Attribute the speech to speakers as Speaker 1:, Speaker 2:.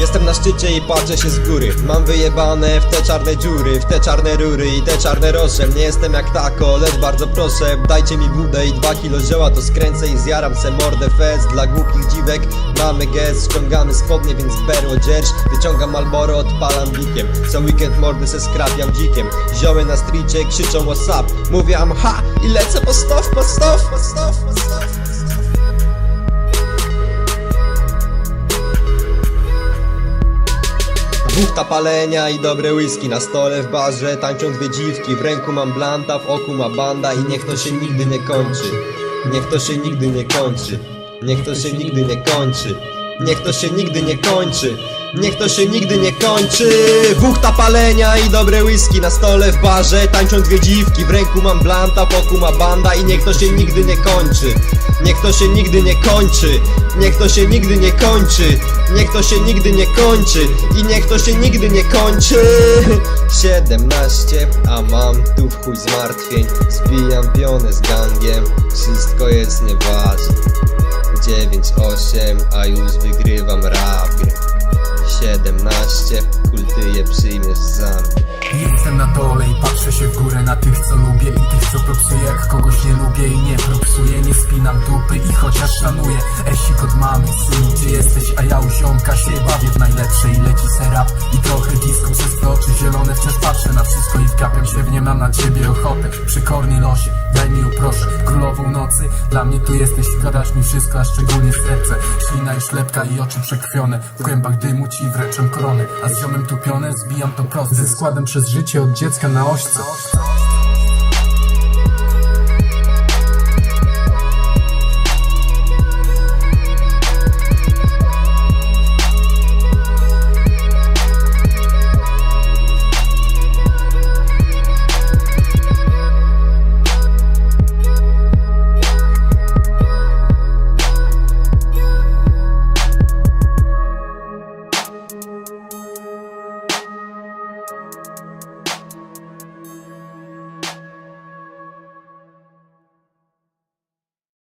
Speaker 1: Jestem na szczycie i patrzę się z góry. Mam wyjebane w te czarne dziury W te czarne rury i te czarne rosze. Nie jestem jak tako, lecz bardzo proszę Dajcie mi budę i dwa kilo zioła To skręcę i zjaram se mordę. Fest Dla głupich dziwek. Mamy gest Ściągamy spodnie, więc berło dzierż. Wyciągam Malboro, odpalam bikiem. Co weekend mordy se skrapiam dzikiem. Zioły na stricie krzyczą what's up Mówię ha i lecę po stow, po stow, po stow, po stow. Buchta palenia i dobre whisky na stole w barze. Tańczą dwie dziwki, w ręku mam blanta, w oku ma banda I niech to się nigdy nie kończy. Niech to się nigdy nie kończy. Niech to się nigdy nie kończy Niech to się nigdy nie kończy. Niech to się nigdy nie kończy. Buchta palenia i dobre whisky na stole w barze. Tańczą dwie dziwki, w ręku mam blanta, w oku ma banda. I niech to się nigdy nie kończy. Niech to się nigdy nie kończy. Niech to się nigdy nie kończy. Niech to się nigdy nie kończy. I niech to się nigdy nie kończy. 17, a mam tu w chuj zmartwień. Zbijam pionę z gangiem. Wszystko jest nieważne 9-8, a już wygrywam rap grę 17, kultyję przyjmiesz za mnie
Speaker 2: Jestem na dole i patrzę się w górę na tych co lubię i tych co propsuję. Jak kogoś nie lubię i nie propsuję Nie spinam dupy i chociaż szanuję. Esik od mamy, synu gdzie jesteś? A ja u się bawię w najlepsze I leci serap i trochę disco przez oczy zielone Wciąż patrzę na wszystko i wgapiam się w nie Mam na ciebie ochotę, przykorny losie Uproszę, królową nocy. Dla mnie tu jesteś, gadasz mi wszystko, a szczególnie serce. Ślina i ślepka i oczy przekrwione. W kłębach dymu ci wręczam koronę A z ziomem tupione zbijam to prosto Ze składem przez życie od dziecka na ośce